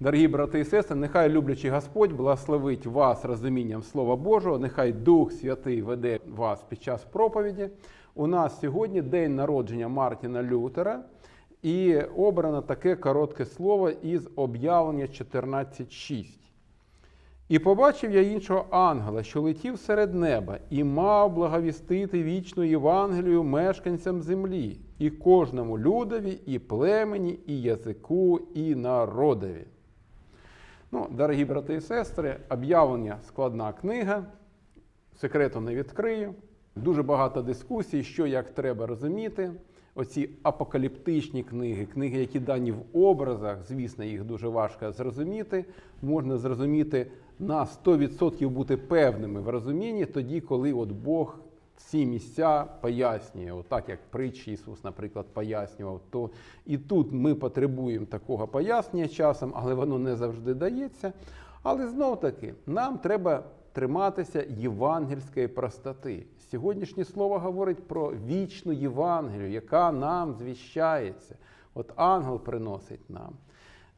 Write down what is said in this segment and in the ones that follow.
Дорогі брати і сестри, нехай люблячий Господь благословить вас розумінням Слова Божого, нехай Дух Святий веде вас під час проповіді. У нас сьогодні день народження Мартіна Лютера, і обрано таке коротке слово із об'явлення 14.6. І побачив я іншого ангела, що летів серед неба, і мав благовістити вічну Євангелію мешканцям землі, і кожному людові, і племені, і язику, і народові. Ну, дорогі брати і сестри, об'явлення складна книга, секрету не відкрию. Дуже багато дискусій, що як треба розуміти. Оці апокаліптичні книги, книги, які дані в образах, звісно, їх дуже важко зрозуміти. Можна зрозуміти на 100% бути певними в розумінні тоді, коли от Бог ці місця пояснює, отак як притчі Ісус, наприклад, пояснював, то і тут ми потребуємо такого пояснення часом, але воно не завжди дається. Але знов таки нам треба триматися євангельської простоти. Сьогоднішнє слово говорить про вічну Євангелію, яка нам звіщається. От ангел приносить нам.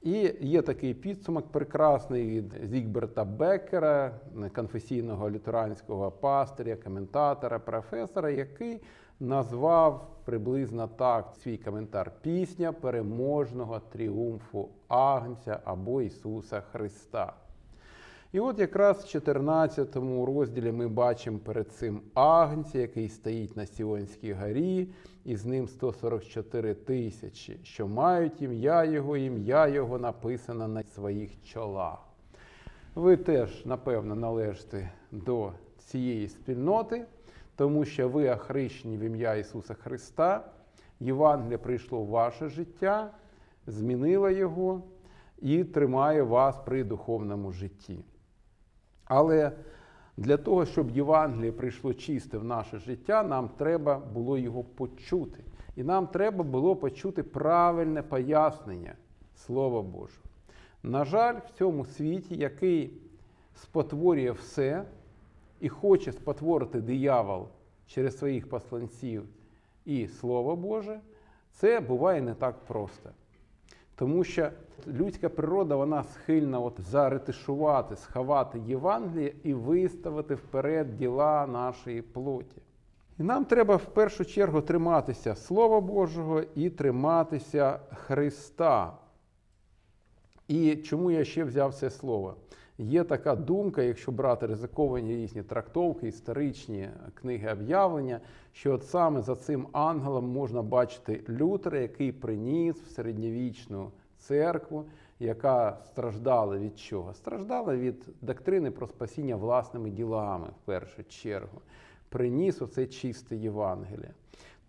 І є такий підсумок прекрасний від Зігберта Беккера, конфесійного лютеранського пастиря, коментатора, професора, який назвав приблизно так свій коментар пісня переможного тріумфу Агнця або Ісуса Христа. І от якраз в 14 розділі ми бачимо перед цим Агнця, який стоїть на Сіонській горі, і з ним 144 тисячі, що мають ім'я Його, ім'я Його написано на своїх чолах. Ви теж, напевно, належите до цієї спільноти, тому що ви охрещені в ім'я Ісуса Христа. Євангелія прийшло в ваше життя, змінило його і тримає вас при духовному житті. Але для того, щоб Євангеліє прийшло чисте в наше життя, нам треба було його почути. І нам треба було почути правильне пояснення Слова Божого. На жаль, в цьому світі, який спотворює все і хоче спотворити диявол через своїх посланців і Слово Боже, це буває не так просто. Тому що людська природа вона схильна от заретишувати, сховати Євангеліє і виставити вперед діла нашої плоті. І нам треба в першу чергу триматися Слова Божого і триматися Христа. І чому я ще взяв це слово? Є така думка, якщо брати ризиковані різні трактовки, історичні книги об'явлення, що от саме за цим ангелом можна бачити Лютера, який приніс в середньовічну церкву, яка страждала від чого? Страждала від доктрини про спасіння власними ділами, в першу чергу. Приніс оце чисте Євангеліє.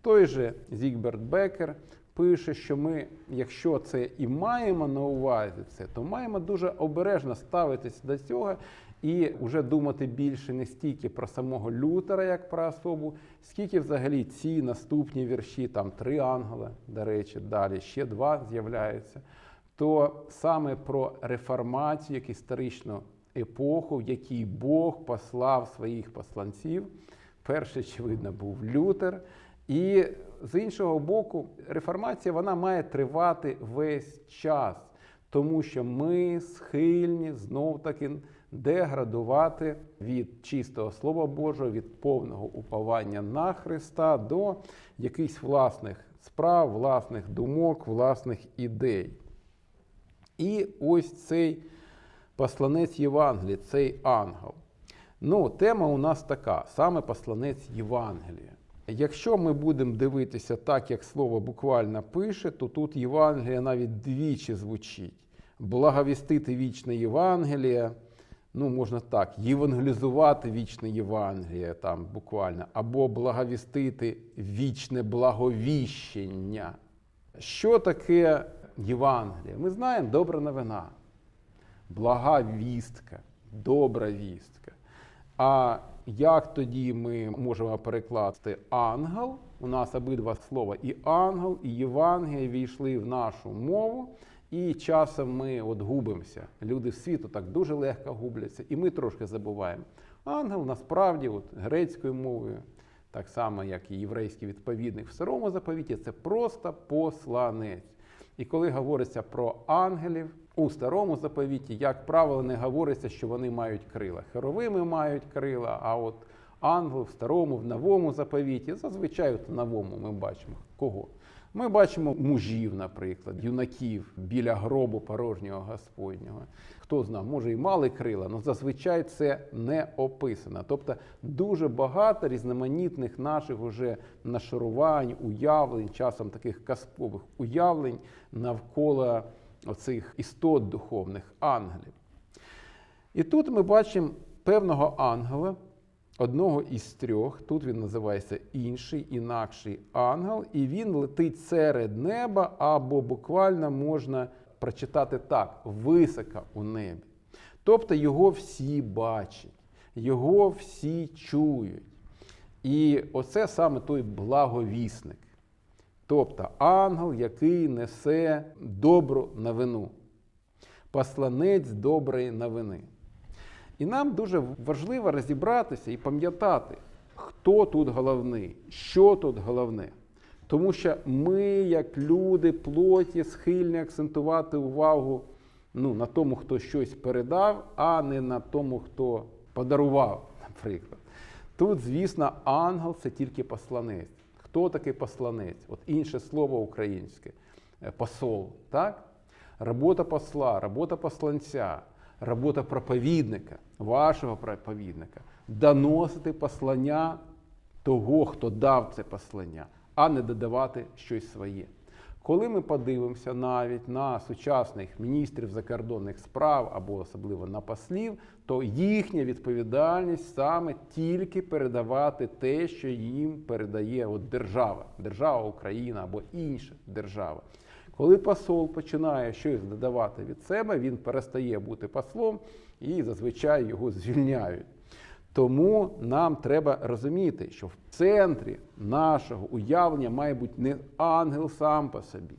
Той же Зігберт Бекер пише, що ми, якщо це і маємо на увазі це, то маємо дуже обережно ставитися до цього і вже думати більше не стільки про самого Лютера, як про особу, скільки взагалі ці наступні вірші, там три ангела, до речі, далі ще два з'являються. То саме про реформацію, як історичну епоху, в якій Бог послав своїх посланців. Перший, очевидно, був Лютер. І з іншого боку, реформація вона має тривати весь час, тому що ми схильні знов таки деградувати від чистого Слова Божого, від повного уповання на Христа до якихось власних справ, власних думок, власних ідей. І ось цей посланець Євангелія, цей ангел. Ну, тема у нас така: саме посланець Євангелія. Якщо ми будемо дивитися так, як слово буквально пише, то тут Євангелія навіть двічі звучить. Благовістити вічне Євангеліє, ну, можна так, євангелізувати вічне Євангеліє, там буквально, або благовістити вічне благовіщення. Що таке Євангеліє? Ми знаємо добра новина, блага вістка, добра вістка. А як тоді ми можемо перекласти ангел? У нас обидва слова і ангел, і Євангелія війшли в нашу мову, і часом ми от губимося. Люди світу так дуже легко губляться, і ми трошки забуваємо. Ангел насправді, от грецькою мовою, так само, як і єврейський відповідник в старому заповіті, це просто посланець. І коли говориться про ангелів у старому заповіті, як правило, не говориться, що вони мають крила. Херовими мають крила, а от ангел в старому, в новому заповіті, зазвичай в новому ми бачимо кого. Ми бачимо мужів, наприклад, юнаків біля гробу порожнього Господнього. Хто знає, може і мали крила, але зазвичай це не описано. Тобто дуже багато різноманітних наших уже нашарувань, уявлень, часом таких казкових уявлень навколо оцих істот духовних ангелів. І тут ми бачимо певного ангела, одного із трьох. Тут він називається інший, інакший ангел, і він летить серед неба, або буквально можна прочитати так: високо у небі. Тобто його всі бачать, його всі чують. І оце саме той благовісник. Тобто ангел, який несе добру новину, посланець доброї новини. І нам дуже важливо розібратися і пам'ятати, хто тут головний, що тут головне. Тому що ми, як люди, плоті, схильні акцентувати увагу ну, на тому, хто щось передав, а не на тому, хто подарував, наприклад. Тут, звісно, ангел це тільки посланець. Хто такий посланець? От інше слово українське е, посол. так? Робота посла, робота посланця, робота проповідника, вашого проповідника доносити послання того, хто дав це послання, а не додавати щось своє. Коли ми подивимося навіть на сучасних міністрів закордонних справ або особливо на послів, то їхня відповідальність саме тільки передавати те, що їм передає от держава, держава Україна або інша держава. Коли посол починає щось додавати від себе, він перестає бути послом і зазвичай його звільняють. Тому нам треба розуміти, що в центрі нашого уявлення має бути не ангел сам по собі.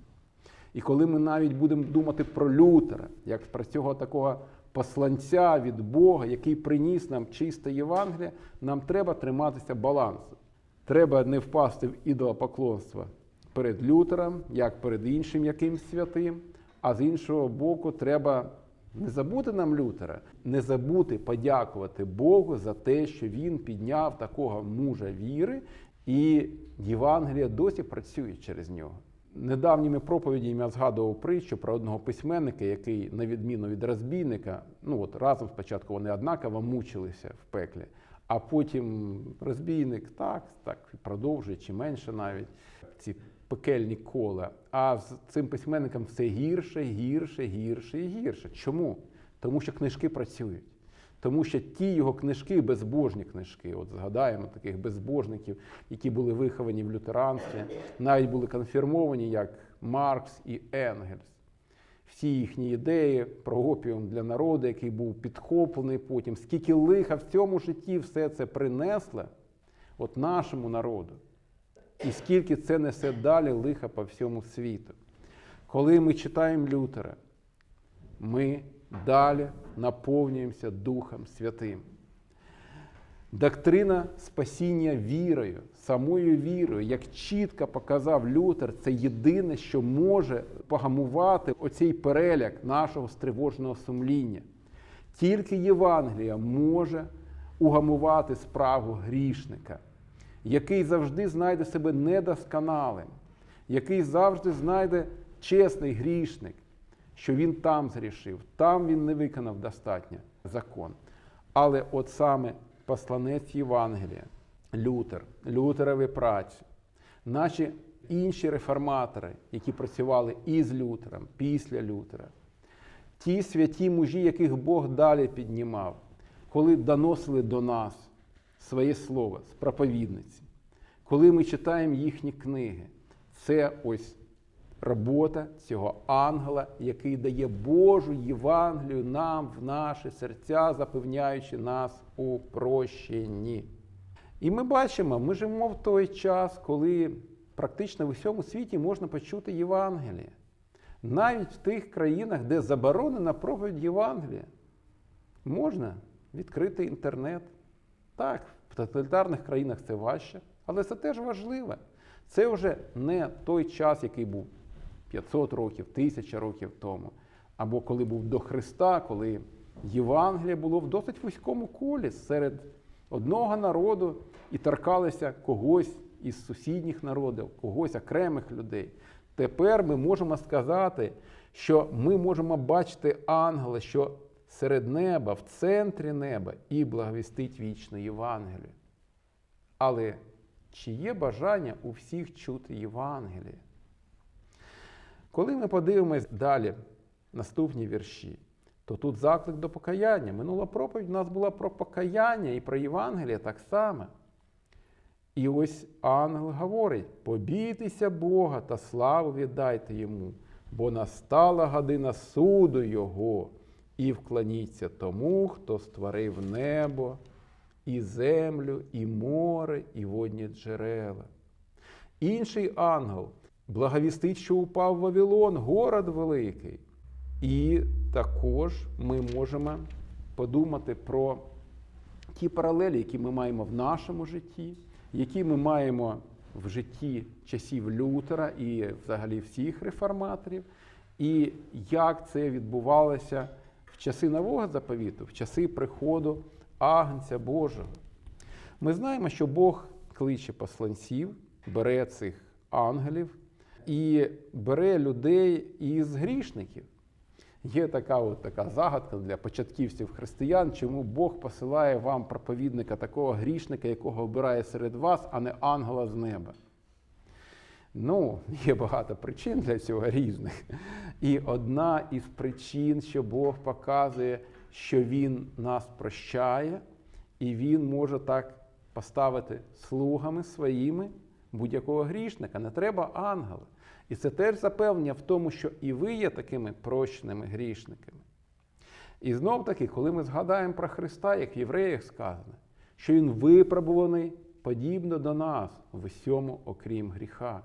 І коли ми навіть будемо думати про Лютера, як про цього такого посланця від Бога, який приніс нам чисте Євангеліє, нам треба триматися балансу. Треба не впасти в ідолопоклонство перед Лютером, як перед іншим якимсь святим, а з іншого боку, треба не забути нам Лютера, не забути подякувати Богу за те, що він підняв такого мужа віри, і Євангелія досі працює через нього. Недавніми проповідями я згадував притчу про одного письменника, який, на відміну від розбійника, ну от разом спочатку вони однаково мучилися в пеклі, а потім розбійник так, так продовжує чи менше навіть ці пекельні кола. А з цим письменником все гірше, гірше, гірше і гірше. Чому? Тому що книжки працюють. Тому що ті його книжки, безбожні книжки, от згадаємо таких безбожників, які були виховані в лютеранстві, навіть були конфірмовані як Маркс і Енгельс. Всі їхні ідеї про опіум для народу, який був підхоплений потім, скільки лиха в цьому житті все це принесло от нашому народу. І скільки це несе далі лиха по всьому світу. Коли ми читаємо Лютера, ми далі наповнюємося Духом Святим. Доктрина спасіння вірою, самою вірою, як чітко показав Лютер, це єдине, що може погамувати оцей переляк нашого стривоженого сумління. Тільки Євангелія може угамувати справу грішника, який завжди знайде себе недосконалим, який завжди знайде чесний грішник, що він там зрішив, там він не виконав достатньо закон. Але от саме посланець Євангелія, Лютер, Лютерові праці, наші інші реформатори, які працювали із Лютером, після Лютера, ті святі мужі, яких Бог далі піднімав, коли доносили до нас своє слово з проповідниці, коли ми читаємо їхні книги, це ось робота цього ангела, який дає Божу Євангелію нам в наші серця, запевняючи нас у прощенні. І ми бачимо, ми живемо в той час, коли практично в усьому світі можна почути Євангеліє. Навіть в тих країнах, де заборонена проповідь Євангелія, можна відкрити інтернет. Так, в тоталітарних країнах це важче, але це теж важливо. Це вже не той час, який був 500 років, 1000 років тому, або коли був до Христа, коли Євангеліє було в досить вузькому колі серед одного народу і торкалися когось із сусідніх народів, когось окремих людей. Тепер ми можемо сказати, що ми можемо бачити ангела, що серед неба, в центрі неба, і благовістить вічне Євангеліє. Але чи є бажання у всіх чути Євангеліє? Коли ми подивимось далі наступні вірші, то тут заклик до покаяння. Минула проповідь у нас була про покаяння і про Євангеліє так само. І ось ангел говорить: побійтеся Бога та славу віддайте йому, бо настала година суду Його, і вклоніться тому, хто створив небо, і землю, і море, і водні джерела. Інший ангел благовістить, що упав Вавилон, город великий. І також ми можемо подумати про ті паралелі, які ми маємо в нашому житті, які ми маємо в житті часів Лютера і взагалі всіх реформаторів, і як це відбувалося часи нового заповіту, в часи приходу Агнця Божого. Ми знаємо, що Бог кличе посланців, бере цих ангелів і бере людей із грішників. Є така от така загадка для початківців християн, чому Бог посилає вам проповідника такого грішника, якого обирає серед вас, а не ангела з неба. Ну, є багато причин для цього різних. І одна із причин, що Бог показує, що Він нас прощає, і Він може так поставити слугами своїми будь-якого грішника. Не треба ангела. І це теж запевнення в тому, що і ви є такими прощеними грішниками. І знов таки, коли ми згадаємо про Христа, як в євреях сказано, що Він випробуваний подібно до нас в усьому, окрім гріха.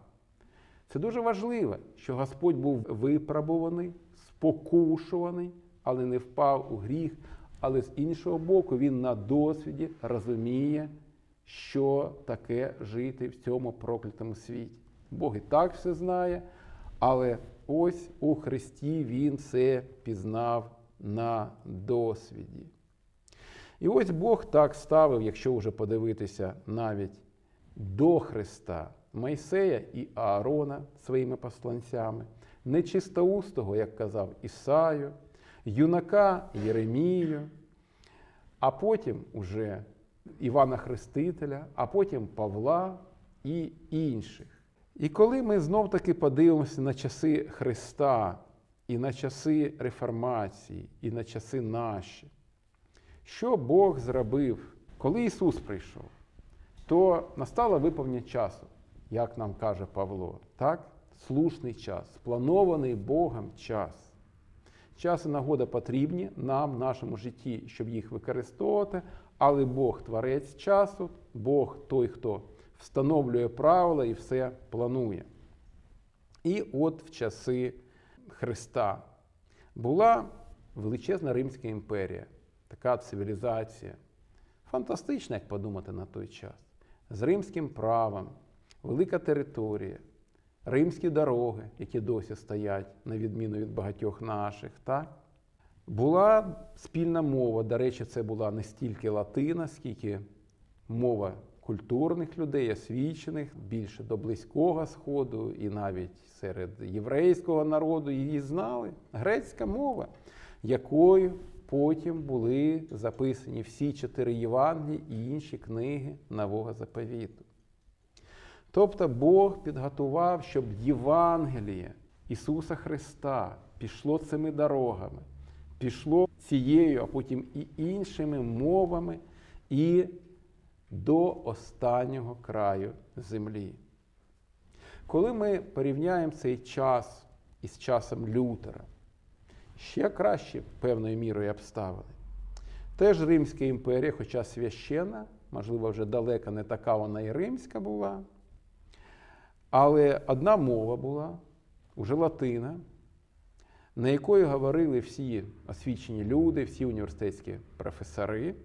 Це дуже важливо, що Господь був випробуваний, спокушуваний, але не впав у гріх. Але з іншого боку, він на досвіді розуміє, що таке жити в цьому проклятому світі. Бог і так все знає, але ось у Христі Він це пізнав на досвіді. І ось Бог так ставив, якщо вже подивитися навіть до Христа, Майсея і Аарона своїми посланцями, нечистоустого, як казав Ісаю, юнака Єремію, а потім уже Івана Хрестителя, а потім Павла і інших. І коли ми знов таки подивимося на часи Христа, і на часи реформації, і на часи наші, що Бог зробив, коли Ісус прийшов, то настало виповнення часу, як нам каже Павло, так? слушний час, спланований Богом час. Час і нагода потрібні нам в нашому житті, щоб їх використовувати, але Бог творець часу, Бог той, хто встановлює правила і все планує. І от в часи Христа була величезна Римська імперія, така цивілізація. Фантастична, як подумати на той час. З римським правом, велика територія, римські дороги, які досі стоять, на відміну від багатьох наших. так? Була спільна мова. До речі, це була не стільки латина, скільки мова культурних людей, освічених, більше до Близького Сходу, і навіть серед єврейського народу її знали. Грецька мова, якою потім були записані всі чотири Євангелії і інші книги Нового заповіту. Тобто Бог підготував, щоб Євангеліє Ісуса Христа пішло цими дорогами, пішло цією, а потім і іншими мовами, і до останнього краю землі. Коли ми порівняємо цей час із часом Лютера, ще краще певною мірою обставини. Теж Римська імперія, хоча священна, можливо, вже далека не така вона і римська була. Але одна мова була, уже латина, на якої говорили всі освічені люди, всі університетські професори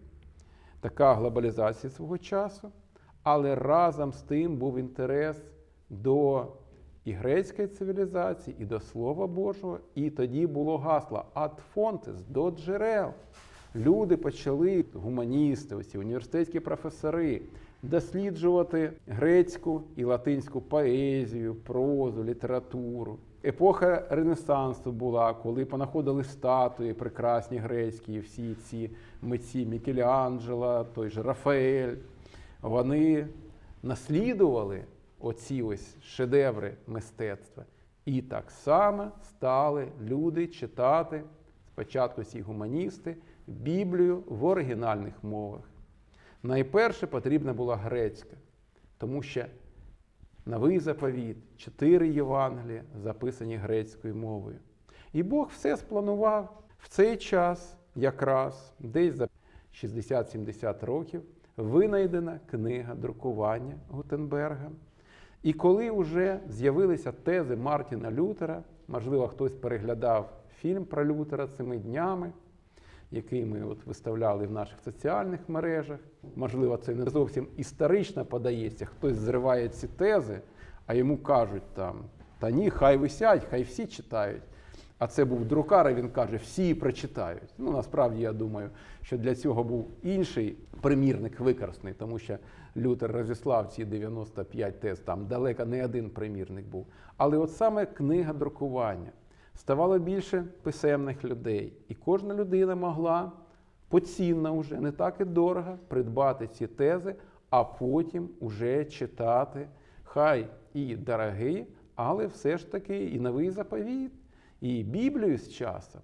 така глобалізація свого часу, але разом з тим був інтерес до і грецької цивілізації, і до Слова Божого. І тоді було гасло «Ad fontes» до джерел. Люди почали, гуманісти, оці університетські професори, досліджувати грецьку і латинську поезію, прозу, літературу. Епоха Ренесансу була, коли понаходили статуї прекрасні грецькі, всі ці митці Мікеланджело, той же Рафаель. Вони наслідували оці ось шедеври мистецтва. І так само стали люди читати спочатку ці гуманісти Біблію в оригінальних мовах. Найперше потрібна була грецька, тому що новий заповіт, чотири Євангелія записані грецькою мовою. І Бог все спланував в цей час, якраз десь за 60-70 років, винайдена книга друкування Гутенберга. І коли вже з'явилися тези Мартіна Лютера, можливо, хтось переглядав фільм про Лютера цими днями, який ми от виставляли в наших соціальних мережах. Можливо, це не зовсім історично подається, хтось зриває ці тези, а йому кажуть там, та ні, хай висять, хай всі читають. А це був друкар, і він каже, всі прочитають. Ну, насправді, я думаю, що для цього був інший примірник використаний, тому що Лютер розіслав ці 95 тез, там далеко не один примірник був. Але от саме книга друкування ставало більше писемних людей, і кожна людина могла поцінно вже, не так і дорого, придбати ці тези, а потім уже читати. Хай і дорогий, але все ж таки і новий заповіт, і Біблію з часом.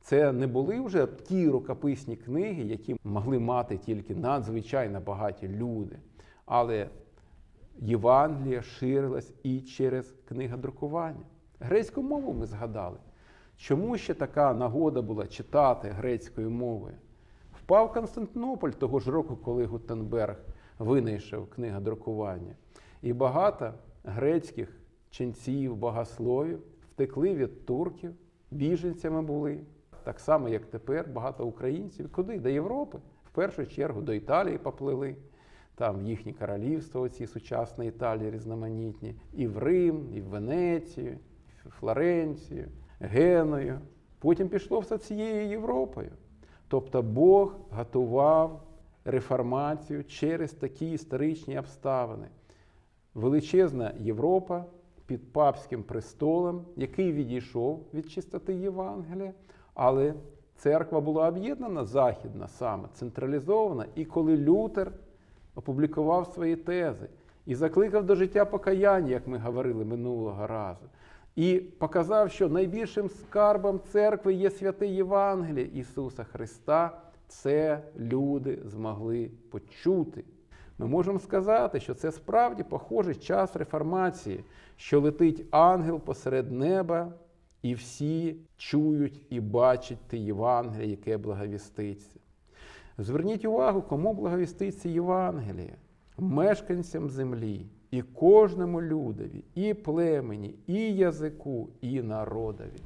Це не були вже ті рукописні книги, які могли мати тільки надзвичайно багаті люди. Але Євангелія ширилась і через книгодрукування. Грецьку мову ми згадали. Чому ще така нагода була читати грецькою мовою? Впав Константинополь того ж року, коли Гутенберг винайшов книгодрукування. І багато грецьких ченців, богословів втекли від турків, біженцями були. Так само, як тепер, багато українців. Куди? До Європи. В першу чергу до Італії поплили. Там їхні королівства, оці сучасні Італії різноманітні, і в Рим, і в Венецію, Флоренцію, Геною. Потім пішло все цією Європою. Тобто Бог готував реформацію через такі історичні обставини. Величезна Європа під папським престолом, який відійшов від чистоти Євангелія, але церква була об'єднана західна саме, централізована. І коли Лютер опублікував свої тези і закликав до життя покаяння, як ми говорили минулого разу, і показав, що найбільшим скарбом церкви є святе Євангеліє Ісуса Христа, це люди змогли почути. Ми можемо сказати, що це справді похожий час реформації, що летить ангел посеред неба, і всі чують і бачать те Євангеліє, яке благовіститься. Зверніть увагу, кому благовіститься Євангеліє, мешканцям землі, і кожному людові, і племені, і язику, і народові.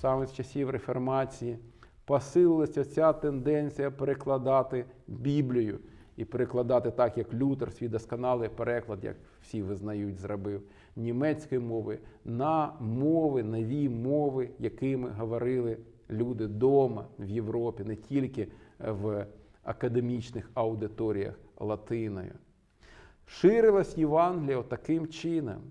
Саме з часів реформації посилилася ця тенденція перекладати Біблію і перекладати так, як Лютер, свій досконалий переклад, як всі визнають, зробив німецької мови на мови, нові мови, якими говорили люди вдома в Європі, не тільки в академічних аудиторіях латиною. Ширилась Євангелія таким чином.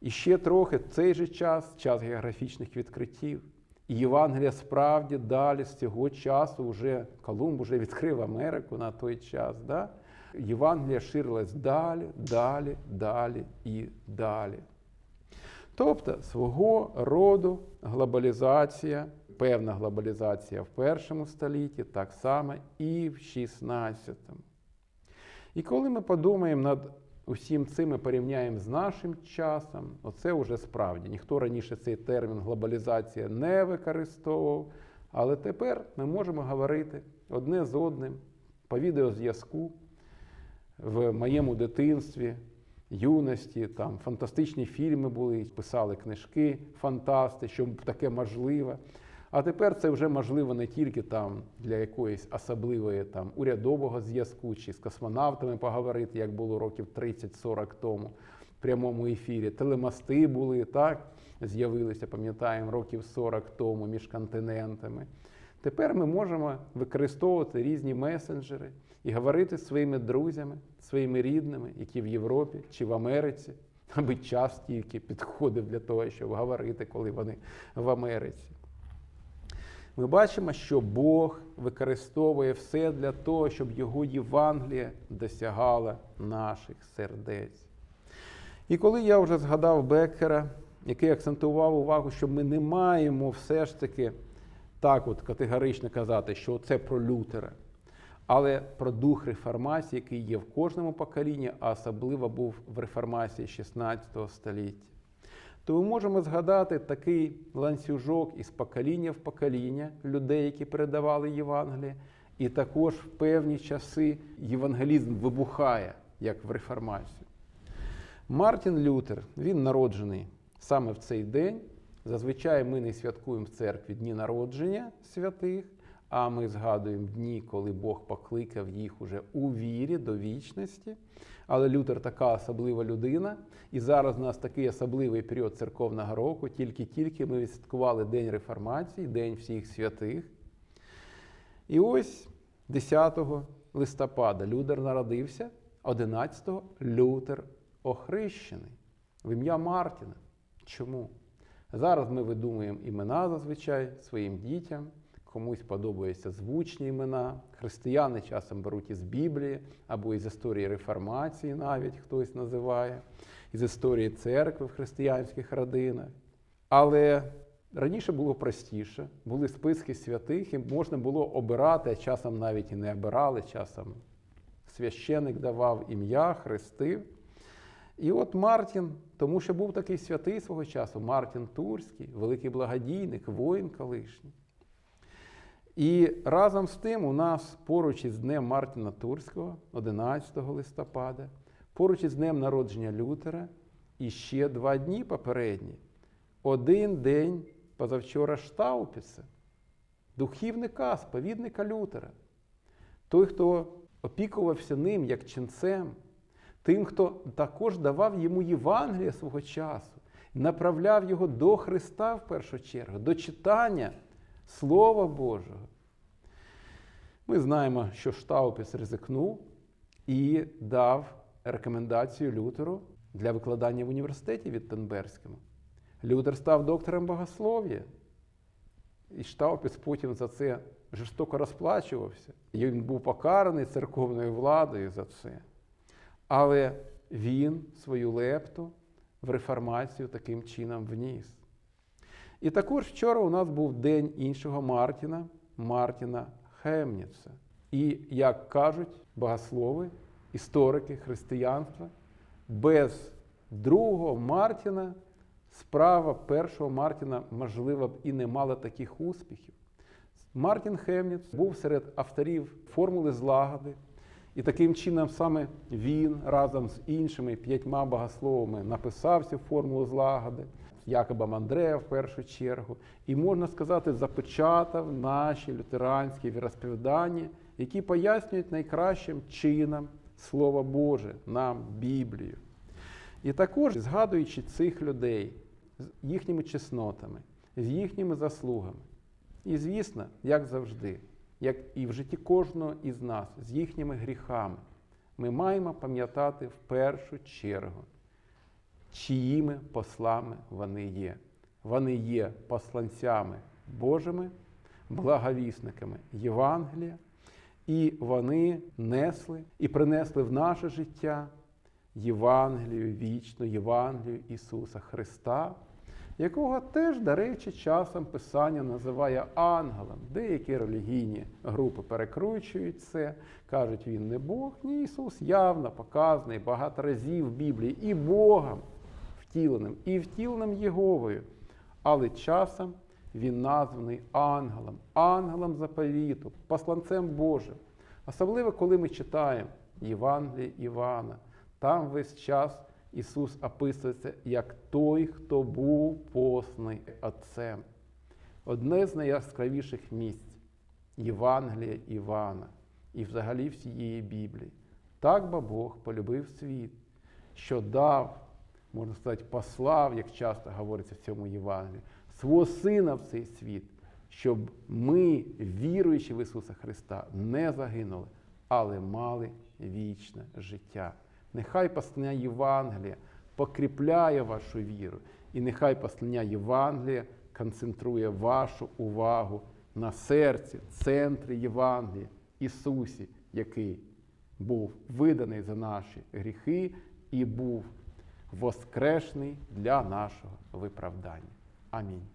І ще трохи в цей же час, час географічних відкриттів. І Євангелія справді далі з цього часу вже Колумб вже відкрив Америку на той час. Да? Євангелія ширилась далі, далі, далі і далі. Тобто свого роду глобалізація, певна глобалізація в першому столітті, так само і в 16-му. І коли ми подумаємо над усім цим і порівняємо з нашим часом, оце вже справді. Ніхто раніше цей термін глобалізація не використовував, але тепер ми можемо говорити одне з одним по відеозв'язку в моєму дитинстві, юності, там фантастичні фільми були, писали книжки, фантасти, що таке можливо. А тепер це вже можливо не тільки там для якоїсь особливої там урядового зв'язку чи з космонавтами поговорити, як було років 30-40 тому. в прямому ефірі. Телемости були, так? З'явилися, пам'ятаємо, років 40 тому між континентами. Тепер ми можемо використовувати різні месенджери і говорити зі своїми друзями, своїми рідними, які в Європі чи в Америці, аби час тільки підходив для того, щоб говорити, коли вони в Америці. Ми бачимо, що Бог використовує все для того, щоб його Євангеліє досягало наших сердець. І коли я вже згадав Беккера, який акцентував увагу, що ми не маємо все ж таки так от категорично казати, що це про Лютера, але про дух реформації, який є в кожному поколінні, а особливо був в реформації 16 століття. То ми можемо згадати такий ланцюжок із покоління в покоління людей, які передавали Євангеліє, і також в певні часи євангелізм вибухає, як в реформацію. Мартін Лютер, він народжений саме в цей день. Зазвичай ми не святкуємо в церкві дні народження святих, а ми згадуємо дні, коли Бог покликав їх уже у вірі до вічності. Але Лютер така особлива людина, і зараз у нас такий особливий період церковного року, тільки-тільки ми відсвяткували День Реформації, День всіх святих. І ось 10 листопада Лютер народився, 11-го Лютер охрещений в ім'я Мартіна. Чому? Зараз ми видумуємо імена зазвичай своїм дітям, комусь подобаються звучні імена. Християни часом беруть із Біблії або із історії реформації, навіть хтось називає, із історії церкви в християнських родинах. Але раніше було простіше, були списки святих, і можна було обирати, а часом навіть і не обирали, часом священик давав ім'я, хрестив. І от Мартін, тому що був такий святий свого часу, Мартін Турський, великий благодійник, воїн колишній. І разом з тим у нас поруч із Днем Мартіна Турського, 11 листопада, поруч із Днем народження Лютера, і ще два дні попередні. Один день позавчора Штаупіса, духівника, сповідника Лютера. Той, хто опікувався ним як ченцем, тим, хто також давав йому Євангелія свого часу, направляв його до Христа в першу чергу, до читання Слова Божого. Ми знаємо, що Штаупіс ризикнув і дав рекомендацію Лютеру для викладання в університеті Віттенберзькому. Лютер став доктором богослов'я, і Штаупіс потім за це жорстоко розплачувався. І він був покараний церковною владою за це. Але він свою лепту в реформацію таким чином вніс. І також вчора у нас був день іншого Мартіна, Мартіна Хемніца. І, як кажуть богослови, історики християнства, без другого Мартіна справа першого Мартіна, можливо, б і не мала таких успіхів. Мартін Хемніц був серед авторів формули злагоди. І таким чином саме він разом з іншими п'ятьма богословами написав цю формулу злагоди, Якобом Андрея в першу чергу, і можна сказати, започатав наші лютеранські віросповідання, які пояснюють найкращим чином Слово Боже нам, Біблію. І також, згадуючи цих людей з їхніми чеснотами, з їхніми заслугами, і, звісно, як завжди як і в житті кожного із нас, з їхніми гріхами, ми маємо пам'ятати в першу чергу, чиїми послами вони є. Вони є посланцями Божими, благовісниками Євангелія, і вони несли і принесли в наше життя Євангелію вічну, Євангелію Ісуса Христа якого теж, до речі, часом Писання називає ангелом. Деякі релігійні групи перекручують це, кажуть, він не Бог. Ні, Ісус явно показаний багато разів в Біблії і Богом втіленим, і втіленим Єговою. Але часом він названий ангелом, ангелом заповіту, посланцем Божим. Особливо, коли ми читаємо Євангеліє Івана, там весь час. Ісус описується як той, хто був посланий Отцем. Одне з найяскравіших місць Євангелія Івана і взагалі всієї Біблії. Так бо Бог полюбив світ, що дав можна сказати, послав, як часто говориться в цьому Євангелії, свого Сина в цей світ, щоб ми, віруючи в Ісуса Христа, не загинули, але мали вічне життя. Нехай послання Євангелія покріпляє вашу віру, і нехай послання Євангелія концентрує вашу увагу на серці, центрі Євангелія, Ісусі, який був виданий за наші гріхи і був воскрешений для нашого виправдання. Амінь.